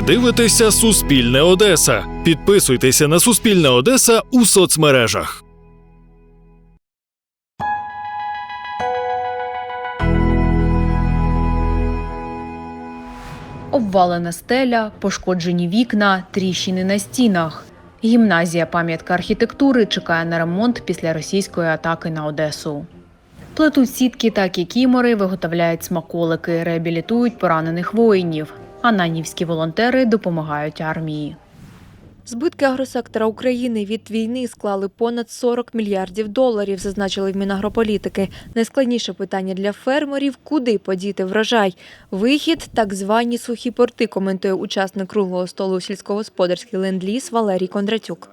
Ви дивитеся Суспільне Одеса. Підписуйтеся на Суспільне Одеса у соцмережах. Обвалена стеля, пошкоджені вікна, тріщини на стінах. Гімназія пам'ятка архітектури чекає на ремонт після російської атаки на Одесу. Плетуть сітки та кікімори, виготовляють смаколики, реабілітують поранених воїнів. А нанівські волонтери допомагають армії. Збитки агросектора України від війни склали понад 40 мільярдів доларів, зазначили в Мінагрополітики. Найскладніше питання для фермерів – куди подіти врожай. Вихід – так звані сухі порти, коментує учасник круглого столу сільськогосподарський ленд-ліз Валерій Кондратюк.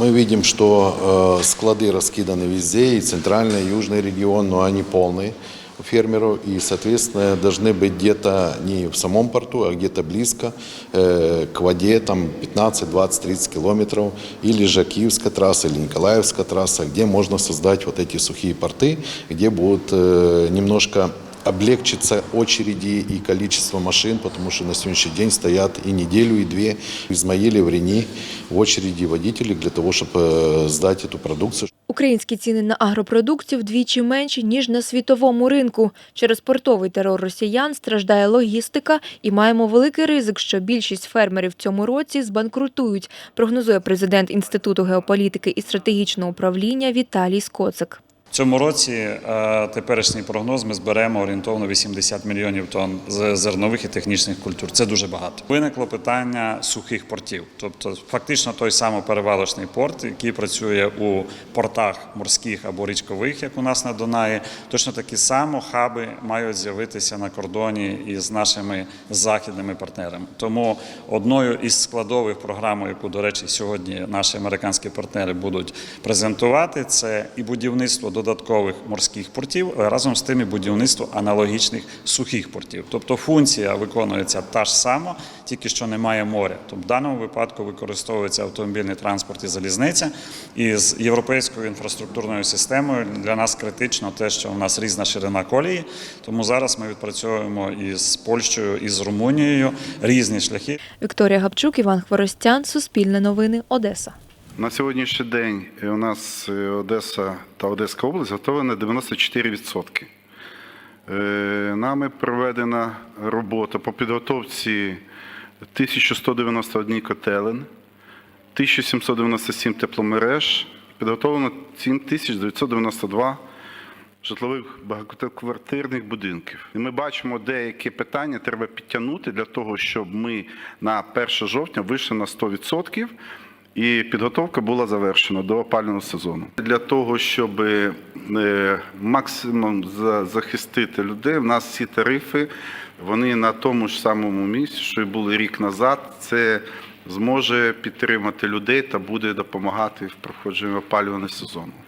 Мы видим, что э, склады раскиданы везде, и центральный, и южный регион, но они полные у фермеров, и, соответственно, должны быть где-то не в самом порту, а где-то близко э, к воде, там 15, 20, 30 километров, или же Киевская трасса, или Николаевская трасса, где можно создать вот эти сухие порты, где будут э, немножко облегчится очереди и количество машин, потому что на сегодняшний день стоят и неделю, и две в Измаиле, в Рени в очереди водители для того, чтобы сдать эту продукцию. Українські ціни на агропродукцію вдвічі менші, ніж на світовому ринку. Через портовий терор росіян страждає логістика і маємо великий ризик, що більшість фермерів цьому році збанкрутують, прогнозує президент Інституту геополітики і стратегічного управління Віталій Скоцик. Цьому році е, теперішній прогноз ми зберемо орієнтовно 80 мільйонів тонн зернових і технічних культур. Це дуже багато. Виникло питання сухих портів, тобто фактично той самий перевалочний порт, який працює у портах морських або річкових, як у нас на Дунаї. Точно такі само хаби мають з'явитися на кордоні із нашими західними партнерами. Тому одною із складових програм, яку, до речі, сьогодні наші американські партнери будуть презентувати, це і будівництво додаткових морських портів, разом з тим і будівництво аналогічних сухих портів. Тобто функція виконується та ж сама, тільки що немає моря. Тобто в даному випадку використовується автомобільний транспорт і залізниця. І з європейською інфраструктурною системою для нас критично те, що у нас різна ширина колії. Тому зараз ми відпрацьовуємо із Польщею і з Румунією різні шляхи. Вікторія Гапчук, Іван Хворостян, Суспільне новини, Одеса. На сьогоднішній день у нас е, Одеса та Одеська область готова на 94%. Е, Нами проведена робота по підготовці 1191 котелень, 1797 тепломереж, підготовлено 7992 житлових багатоквартирних будинків. І ми бачимо, деякі питання треба підтягнути для того, щоб ми на 1 жовтня вийшли на 100%. І підготовка була завершена до опалювального сезону. Для того, щоб е, максимум захистити людей, в нас всі тарифи вони на тому ж самому місці, що й були рік назад. Це зможе підтримати людей та буде допомагати в проходженні опалювального сезону. –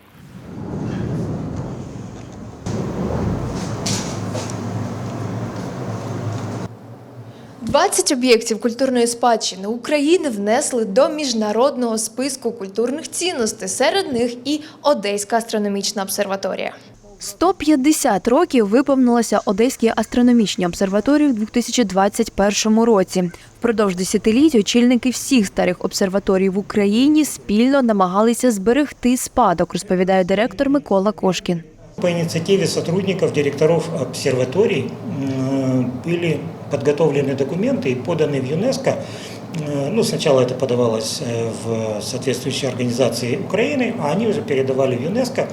20 об'єктів культурної спадщини України внесли до міжнародного списку культурних цінностей. Серед них і Одеська астрономічна обсерваторія. 150 років виповнилося Одеській астрономічній обсерваторії в 2021 році. Впродовж десятиліть очільники всіх старих обсерваторій в Україні спільно намагалися зберегти спадок, розповідає директор Микола Кошкін. По инициативе сотрудников, директоров обсерваторий м, были подготовлены документы и поданы в ЮНЕСКО. Э, Ну, сначала это подавалось э, в соответствующие организации Украины, а они уже передавали в ЮНЕСКО,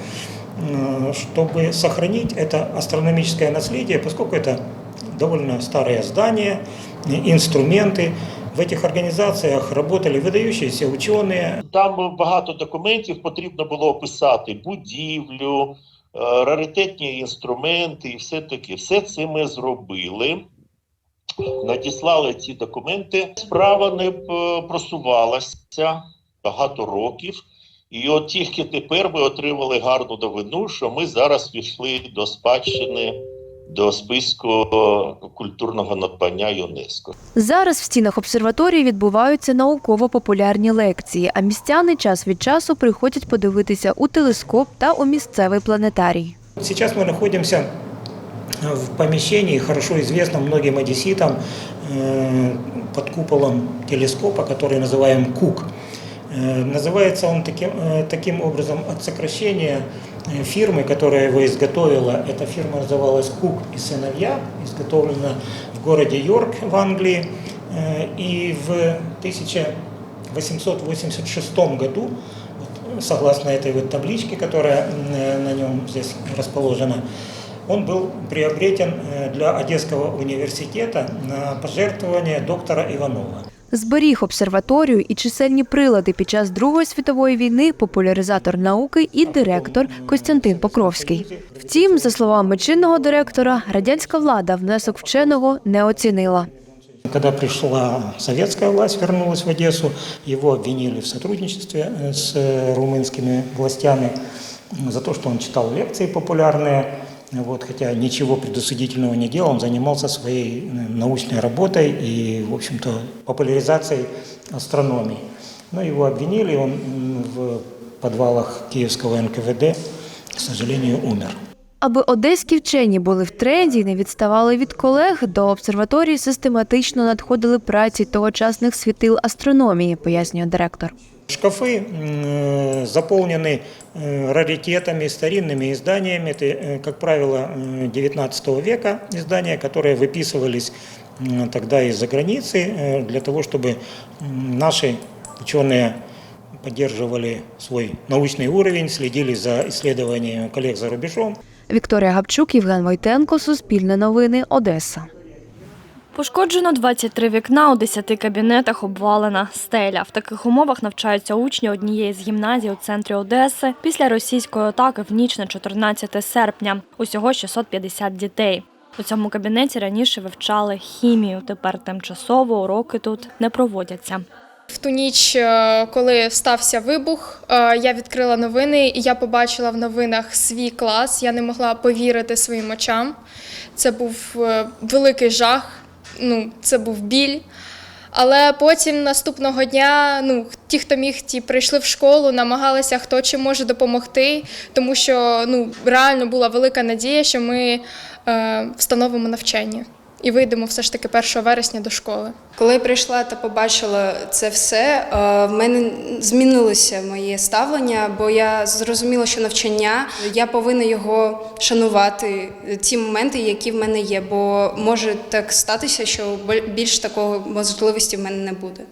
м, чтобы сохранить это астрономическое наследие, поскольку это довольно старое здание, э, инструменты. В этих организациях работали выдающиеся ученые, Там багато документів потрібно було описати будівлю, е, раритетні інструменти і все таке. Все це ми зробили. Надіслали ці документи. Справа не е, просувалася багато років. І от тільки тепер ми отримали гарну новину, що ми зараз війшли до спадщини, до списку культурного надбання ЮНЕСКО. Зараз в стінах обсерваторії відбуваються науково-популярні лекції, а містяни час від часу приходять подивитися у телескоп та у місцевий планетарій. Сейчас мы находимся в помещении, хорошо известном многим одесситам, э, под куполом телескопа, который называем КУК. Э, Называется он таким, э, таким образом от сокращения фирмы, которая его изготовила. Эта фирма называлась Кук и сыновья, изготовлена в городе Йорк в Англии. И в 1886 году, согласно этой вот табличке, которая на нем здесь расположена, он был приобретен э, для Одесского университета на пожертвование доктора Иванова. Зберіг обсерваторію і чисельні прилади під час Другої світової війни популяризатор науки і директор Костянтин Покровський. Втім, за словами чинного директора, радянська влада внесок вченого не оцінила. Когда пришла советская власть, вернулась в Одессу, его обвинили в сотрудничестве э, с э, румынскими властями м, за то, что он читал лекции популярные. Вот, хотя ничего предусудительного не делал, он занимался своей э, научной работой и, в общем-то, популяризацией астрономии. Но его обвинили, он в подвалах Киевского НКВД, к сожалению, умер. Аби одеські вчені були в тренді і не відставали від колег, до обсерваторії систематично надходили праці тогочасних світил астрономії, пояснює директор. Шкафы м, заполнены э, раритетами, старинными изданиями. Это, э, как правило, э, 19 века издания, которые выписывались м, тогда из-за границы э, для того, чтобы м, наши ученые поддерживали свой научный уровень, следили за исследованиями коллег за рубежом. Вікторія Гапчук, Євген Войтенко, Суспільне новини, Одеса. Пошкоджено 23 вікна у 10 кабінетах обвалена стеля. В таких умовах навчаються учні однієї з гімназій у центрі Одеси після російської атаки в ніч на 14 серпня. Усього 650 дітей. У цьому кабінеті раніше вивчали хімію. Тепер тимчасово уроки тут не проводяться. В ту ніч, е, коли стався вибух, е, я відкрила новини і я побачила в новинах свій клас. Я не могла повірити своїм очам. Це був е, великий жах, ну, це був біль. Але потім наступного дня, ну, ті, хто міг, ті прийшли в школу, намагалися, хто чим може допомогти, тому що ну, реально була велика надія, що ми е, встановимо навчання і вийдемо все ж таки 1 вересня до школи. Коли я прийшла та побачила це все, е, в мене змінилося моє ставлення, бо я зрозуміла, що навчання я повинна його шанувати ті моменти, які в мене є, бо може так статися, що більш такого можливості в мене не буде.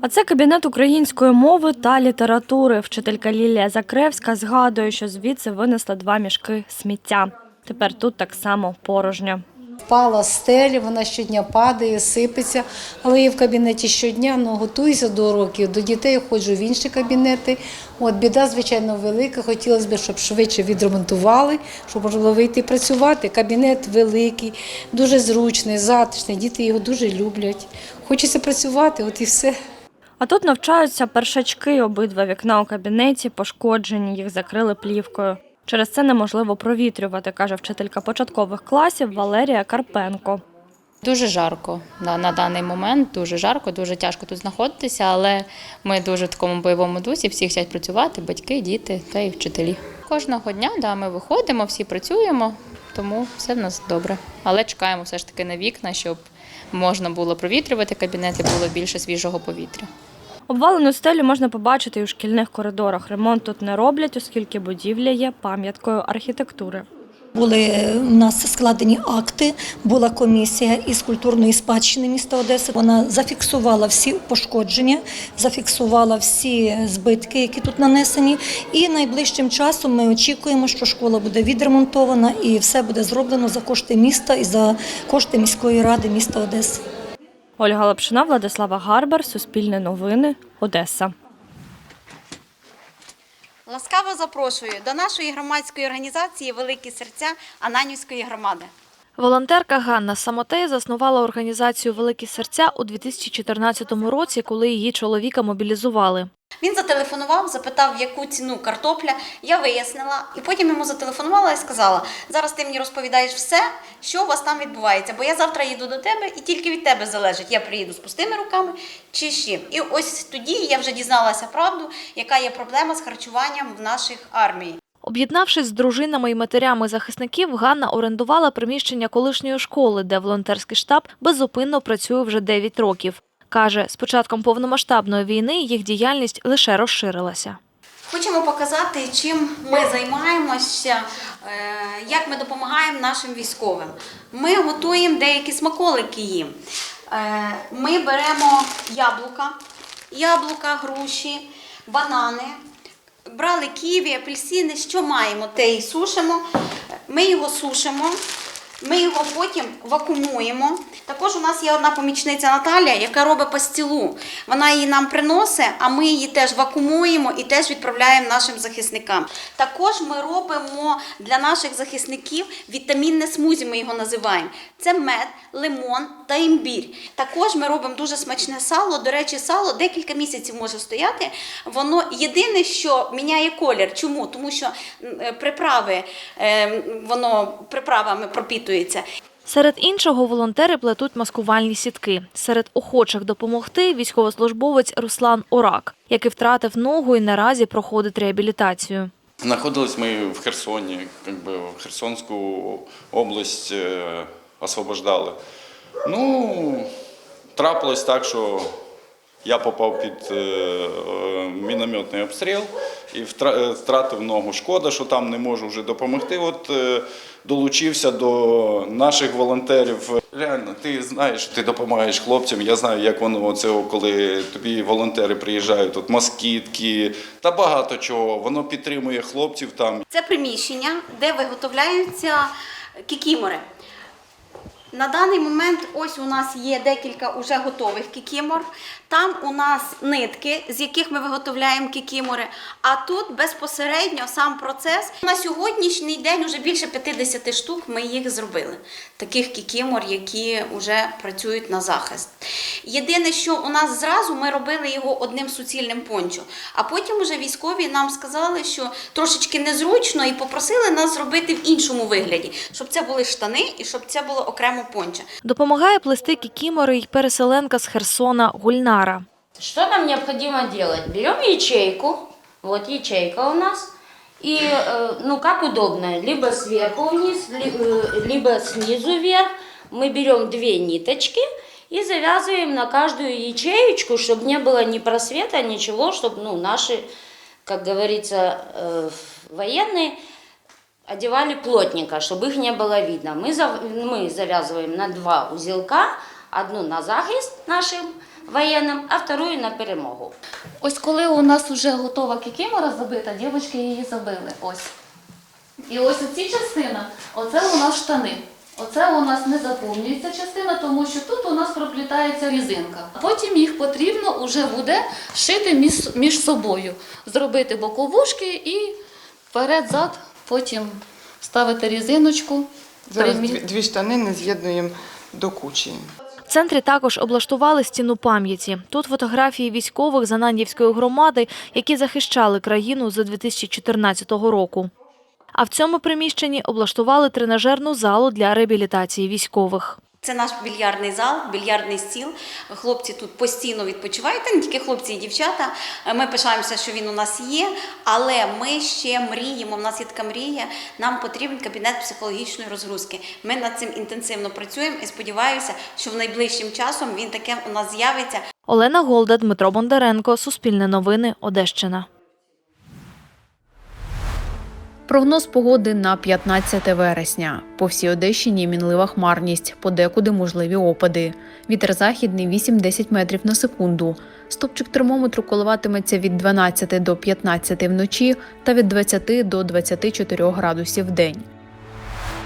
А це кабінет української мови та літератури. Вчителька Лілія Закревська згадує, що звідси винесли два мішки сміття. Тепер тут так само порожньо. Впала з стелі, вона щодня падає, сипеться, але я в кабінеті щодня ну, готуюся до уроків, до дітей ходжу в інші кабінети. От біда, звичайно, велика. Хотілося б, щоб швидше відремонтували, щоб можна було вийти працювати. Кабінет великий, дуже зручний, затишний. Діти його дуже люблять. Хочеться працювати, от і все. А тут навчаються першачки. Обидва вікна у кабінеті пошкоджені, їх закрили плівкою. Через це неможливо провітрювати, каже вчителька початкових класів Валерія Карпенко. Дуже жарко на, на даний момент. Дуже жарко, дуже тяжко тут знаходитися, але ми дуже в такому бойовому дусі. Всі хочуть працювати, батьки, діти та й вчителі. Кожного дня да, ми виходимо, всі працюємо, тому все в нас добре. Але чекаємо все ж таки на вікна, щоб можна було провітрювати кабінети, було більше свіжого повітря. Обвалену стелю можна побачити і у шкільних коридорах. Ремонт тут не роблять, оскільки будівля є пам'яткою архітектури. Були у нас складені акти, була комісія із культурної спадщини міста Одеси. Вона зафіксувала всі пошкодження, зафіксувала всі збитки, які тут нанесені. І найближчим часом ми очікуємо, що школа буде відремонтована і все буде зроблено за кошти міста і за кошти міської ради міста Одеси. Ольга Лапшина, Владислава Гарбар, Суспільне новини, Одеса. Ласкаво запрошую до нашої громадської організації Великі серця Ананівської громади. Волонтерка Ганна Самотей заснувала організацію Великі серця у 2014 році, коли її чоловіка мобілізували. Він зателефонував, запитав, яку ціну картопля. Я вияснила, і потім йому зателефонувала і сказала: зараз ти мені розповідаєш все, що у вас там відбувається, бо я завтра їду до тебе, і тільки від тебе залежить, я приїду з пустими руками чи чим. І ось тоді я вже дізналася правду, яка є проблема з харчуванням в наших армії. Об'єднавшись з дружинами і матерями захисників, Ганна орендувала приміщення колишньої школи, де волонтерський штаб безупинно працює вже 9 років. Каже, з початком повномасштабної війни їх діяльність лише розширилася. Хочемо показати, чим ми займаємося, е, як ми допомагаємо нашим військовим. Ми готуємо деякі смаколики їм. Е, Ми беремо яблука, яблука, груші, банани. Брали ківі, апельсини, що маємо, те і сушимо. Ми його сушимо. Ми його потім вакуумуємо. Також у нас є одна помічниця Наталя, яка робить пастилу. Вона її нам приносить, а ми її теж вакуумуємо і теж відправляємо нашим захисникам. Також ми робимо для наших захисників вітамінне смузі, ми його називаємо. Це мед, лимон та імбір. Також ми робимо дуже смачне сало. До речі, сало декілька місяців може стояти. Воно єдине, що міняє колір. Чому? Тому що е, приправи, е, воно приправами пропітується. Серед іншого волонтери плетуть маскувальні сітки. Серед охочих допомогти військовослужбовець Руслан Орак, який втратив ногу і наразі проходить реабілітацію. Находились мы в Херсоне, как бы в Херсонскую область э, освобождали. Ну, трапилось так, що я попав під е, е, мінометний обстріл і е, втратив ногу. Шкода, що там не можу вже допомогти. От долучився до наших волонтерів. Реально, ти знаєш, ти допомагаєш хлопцям. Я знаю, як воно оце, коли тобі волонтери приїжджають, тут москітки та багато чого. Воно підтримує хлопців там. Це приміщення, де виготовляються кікімори. На даний момент ось у нас є декілька уже готових кікімор. Там у нас нитки, з яких ми виготовляємо кікімори. А тут безпосередньо сам процес. На сьогоднішній день вже більше 50 штук ми їх зробили. Таких кікімор, які вже працюють на захист. Єдине, що у нас зразу ми робили його одним суцільним пончо. А потім уже військові нам сказали, що трошечки незручно і попросили нас зробити в іншому вигляді, щоб це були штани і щоб це було окремо пончо. Допомагає плести кікімори й переселенка з Херсона Гульнара. Что нам необходимо делать? Берем ячейку, вот ячейка у нас, и, э, ну, как удобно, либо сверху вниз, ли- э, либо снизу вверх. Мы берем две ниточки и завязываем на каждую ячеечку, чтобы не было ни просвета, ничего, чтобы, ну, наши, как говорится, э, военные одевали плотненько, чтобы их не было видно. Мы, зав- мы завязываем на два узелка, одну на захист нашим воєнним, а вторую на перемогу. Ось коли у нас вже готова кікімора забита, дівчатки її забили. Ось. І ось оці частина, оце у нас штани. Оце у нас не заповнюється частина, тому що тут у нас проплітається різинка. Потім їх потрібно вже буде шити між, між собою, зробити боковушки і вперед-зад, потім ставити різиночку. Зараз примі- дві, штани штанини з'єднуємо до кучі. В центрі також облаштували стіну пам'яті. Тут фотографії військових Зананівської громади, які захищали країну з 2014 року. А в цьому приміщенні облаштували тренажерну залу для реабілітації військових. Це наш більярдний зал, більярдний стіл. Хлопці тут постійно відпочивають, не тільки хлопці і дівчата. Ми пишаємося, що він у нас є, але ми ще мріємо. У нас є така мрія. Нам потрібен кабінет психологічної розгрузки. Ми над цим інтенсивно працюємо і сподіваюся, що в найближчим часом він таке у нас з'явиться. Олена Голда, Дмитро Бондаренко, Суспільне новини, Одещина. Прогноз погоди на 15 вересня. По всій Одещині мінлива хмарність, подекуди можливі опади. Вітер західний 8-10 метрів на секунду. Стопчик термометру коливатиметься від 12 до 15 вночі та від 20 до 24 градусів в день.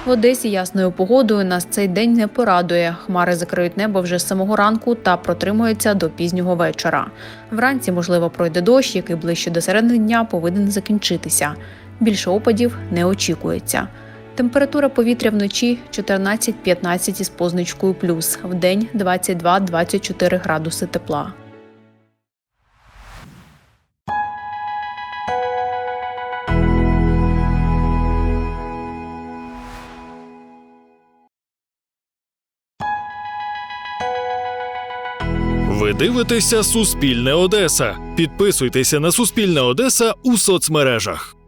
В Одесі ясною погодою нас цей день не порадує. Хмари закриють небо вже з самого ранку та протримуються до пізнього вечора. Вранці, можливо, пройде дощ, який ближче до середини дня повинен закінчитися. Більше опадів не очікується. Температура повітря вночі 14-15 із позначкою плюс, вдень 22-24 градуси тепла. Ви дивитеся Суспільне Одеса. Підписуйтеся на Суспільне Одеса у соцмережах.